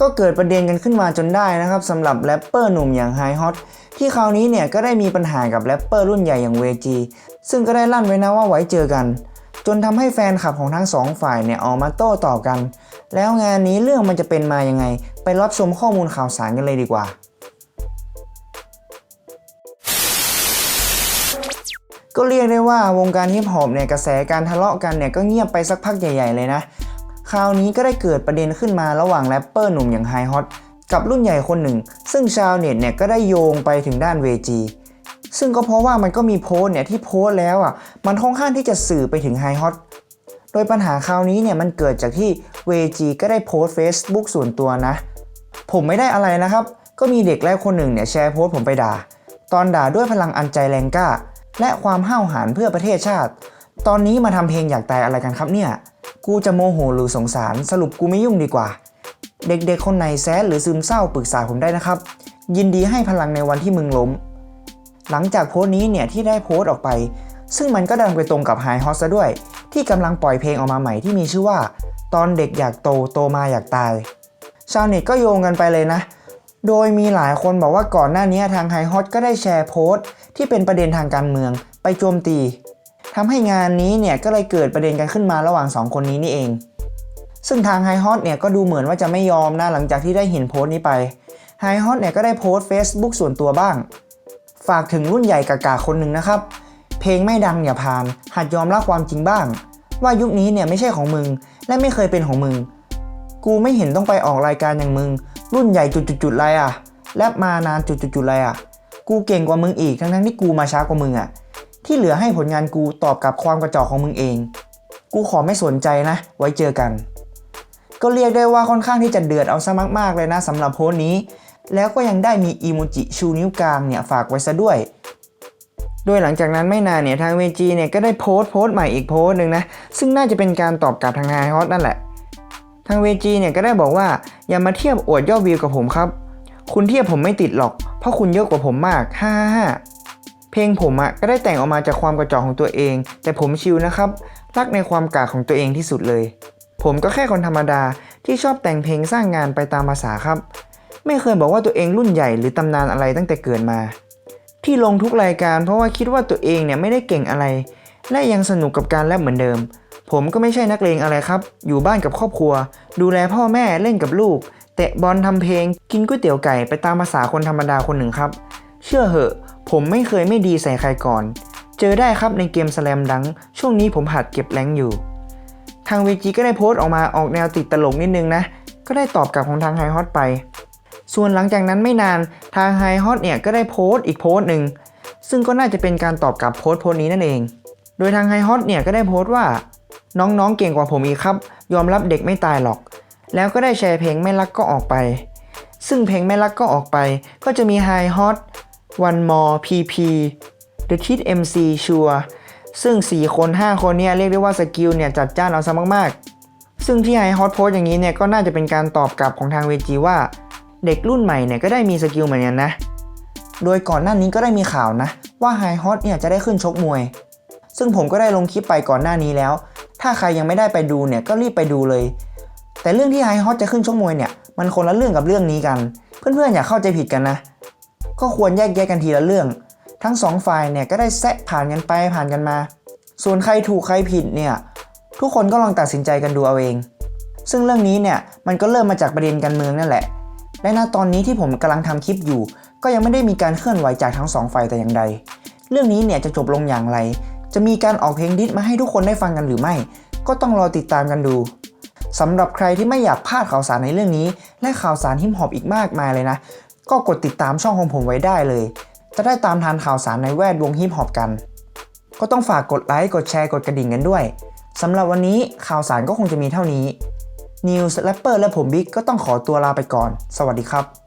ก็เกิดประเด็นกันขึ้นมาจนได้นะครับสำหรับแรปเปอร์หนุ่มอย่างไฮฮอตที่คราวนี้เนี่ยก็ได้มีปัญหากับแรปเปอร์รุ่นใหญ่อย่างเวจีซึ่งก็ได้ลั่นไว้นะว่าไว้เจอกัน จนทำให้แฟนคลับของทั้งสองฝ่ายเนี่ยออกมาโต้ตอบกัน แล้วงานนี้เรื่องมันจะเป็นมายังไง ไปรับชมข้อมูลข่าวสารกันเลยดีกว่า ก็เรียกได้ว่าวงการฮิปฮอปเนี่ยกระแสการทะเลาะกันเนี่ยก็เงียบไปสักพักใหญ่ ๆ เลยนะ คราวนี้ก็ได้เกิดประเด็นขึ้นมาระหว่างแรปเปอร์หนุ่มอย่างไฮฮอตกับรุ่นใหญ่คนหนึ่ง ซึ่งชาวเน็ตเนี่ยก็ได้โยงไปถึงด้านเวจีซึ่งก็เพราะว่ามันก็มีโพส์เนี่ยที่โพสแล้วอะมันค่อนข้างที่จะสื่อไปถึงไฮฮอตโดยปัญหาคราวนี้เนี่ยมันเกิดจากที่เวจีก็ได้โพสต์ Facebook ส่วนตัวนะ ผมไม่ได้อะไรนะครับ ก็มีเด็กแล้วคนหนึ่งเนี่ยแชร์โพสผมไปด่า ตอนด่าด้วยพลังอันใจแรงกล้า และความห้าวหาญเพื่อประเทศชาติ ตอนนี้มาทำเพลงอยากตายอะไรกันครับเนี่ย กูจะโมโหหรือสงสารสรุปกูไม่ยุ่งดีกว่า เด็กๆคนไหนแซดหรือซึมเศร้าปรึกษาผมได้นะครับ ยินดีให้พลังในวันที่มึงล้ม หลังจากโพสต์นี้เนี่ยที่ได้โพสต์ออกไป ซึ่งมันก็ดันไปตรงกับไฮฮอสซะด้วย ที่กำลังปล่อยเพลงออกมาใหม่ที่มีชื่อว่า ตอนเด็กอยากโตโตมาอยากตาย ชาวเน็ตก็โยงกันไปเลยนะโดยมีหลายคนบอกว่าก่อนหน้านี้ทางไฮฮอตก็ได้แชร์โพสต์ ที่เป็นประเด็นทางการเมือง ไปโจมตี ทำให้งานนี้เนี่ยก็เลยเกิดประเด็นกันขึ้นมาระหว่างสองคนนี้นี่เอง ซึ่งทางไฮฮอตเนี่ยก็ดูเหมือนว่าจะไม่ยอมนะหลังจากที่ได้เห็นโพสต์นี้ไปไฮฮอตเนี่ยก็ได้โพสต์ Facebook ส่วนตัวบ้าง ฝากถึงรุ่นใหญ่กากาคนหนึ่งนะครับ เพลงไม่ดังอย่าพาน หัดยอมรับความจริงบ้าง ว่ายุคนี้เนี่ยไม่ใช่ของมึง และไม่เคยเป็นของมึง กูไม่เห็นต้องไปออกรายการอย่างมึง รุ่นใหญ่จุดๆๆอะไรอะแลบมานานจุดๆๆอะไรอะกูเก่งกว่ามึงอีกทั้งๆที่กูมาช้ากว่ามึงอะ ที่เหลือให้ผลงานกูตอบกับความกระจอกของมึงเอง กูขอไม่สนใจนะ ไว้เจอกัน ก็เรียกได้ว่าค่อนข้างที่จะเดือดเอาซะมากๆเลยนะสำหรับโพสต์นี้ แล้วก็ยังได้มีอีโมจิชูนิ้วกลางเนี่ยฝากไว้ซะด้วย โดยหลังจากนั้นไม่นานเนี่ยทางเวจีเนี่ยก็ได้โพสต์โพสต์ใหม่อีกโพสต์หนึ่งนะ ซึ่งน่าจะเป็นการตอบกลับทางไฮฮอตนั่นแหละ ทางเวจีเนี่ยก็ได้บอกว่าอย่ามาเทียบอวดยอดวิวกับผมครับ คุณเทียบผมไม่ติดหรอก เพราะคุณเยอะกว่าผมมาก ฮ่าฮ่า เพลงผมอะ่ะก็ได้แต่งออกมาจากความกระจอกของตัวเอง แต่ผมชิลนะครับ รักในความกากของตัวเองที่สุดเลย ผมก็แค่คนธรรมดาที่ชอบแต่งเพลงสร้างงานไปตามภาษาครับ ไม่เคยบอกว่าตัวเองรุ่นใหญ่หรือตำนานอะไรตั้งแต่เกิดมา ที่ลงทุกรายการเพราะว่าคิดว่าตัวเองเนี่ยไม่ได้เก่งอะไร และยังสนุกกับการแรปเหมือนเดิม ผมก็ไม่ใช่นักเลงอะไรครับ อยู่บ้านกับครอบครัว ดูแลพ่อแม่เล่นกับลูกเตะบอลทำเพลง กินก๋วยเตี๋ยวไก่ไปตามภาษาคนธรรมดาคนหนึ่งครับ เชื่อเหอะ ผมไม่เคยไม่ดีใส่ใครก่อน เจอได้ครับในเกมสแลมดัง ช่วงนี้ผมหัดเก็บแรงอยู่ ทางวีจีก็ได้โพสต์ออกมาออกแนวติดตลกนิดนึงนะ ก็ได้ตอบกลับของทางไฮฮอตไป ส่วนหลังจากนั้นไม่นานทางไฮฮอตเนี่ยก็ได้โพสต์อีกโพสต์หนึ่ง ซึ่งก็น่าจะเป็นการตอบกลับโพสต์โพสต์นี้นั่นเอง โดยทางไฮฮอตเนี่ยก็ได้โพสต์ว่า น้องๆเก่งกว่าผมอีกครับ ยอมรับเด็กไม่ตายหรอก แล้วก็ได้แชร์เพลงไม่รักก็ออกไป ซึ่งเพลงไม่รักก็ออกไป ก็จะมีไฮฮอต High Hot One More PP The Kid MC ชัวซึ่ง 4 คน 5 คนเนี่ยเรียกได้ว่าสกิลเนี่ยจัดจ้านเอาซะมากๆ ซึ่งที่ High Hot โพสอย่างนี้เนี่ยก็น่าจะเป็นการตอบกลับของทางเวจีว่า เด็กรุ่นใหม่เนี่ยก็ได้มีสกิลเหมือนกันนะ โดยก่อนหน้านี้ก็ได้มีข่าวนะ ว่า High Hot เนี่ยจะได้ขึ้นชกมวย ซึ่งผมก็ได้ลงคลิปไปก่อนหน้านี้แล้ว ถ้าใครยังไม่ได้ไปดูเนี่ยก็รีบไปดูเลย แต่เรื่องที่ไฮฮอตจะขึ้นชกมวยเนี่ยมันคนละเรื่องกับเรื่องนี้กัน เพื่อนๆอย่าเข้าใจผิดกันนะ ก็ควรแยกแยะกันทีละเรื่อง ทั้งสองฝ่ายเนี่ยก็ได้แซะผ่านกันไปผ่านกันมา ส่วนใครถูกใครผิดเนี่ยทุกคนก็ลองตัดสินใจกันดูเอาเอง ซึ่งเรื่องนี้เนี่ยมันก็เริ่มมาจากประเด็นการเมืองนั่นแหละ และณตอนนี้ที่ผมกำลังทำคลิปอยู่ ก็ยังไม่ได้มีการเคลื่อนไหวจากทั้งสองฝ่ายแต่อย่างใด เรื่องนี้เนี่ยจะจบลงอย่างไร จะมีการออกเพลงดิสมาให้ทุกคนได้ฟังกันหรือไม่ ก็ต้องรอติดตามกันดูสำหรับใครที่ไม่อยากพลาดข่าวสารในเรื่องนี้ และข่าวสารฮิปฮอปอีกมากมายเลยนะ ก็กดติดตามช่องของผมไว้ได้เลย จะได้ตามทันข่าวสารในแวดวงฮิปฮอปกัน ก็ต้องฝากกดไลค์ กดแชร์ กดกระดิ่งกันด้วยสำหรับวันนี้ข่าวสารก็คงจะมีเท่านี้ News แรปเปอร์และผมบิ๊กก็ต้องขอตัวลาไปก่อน สวัสดีครับ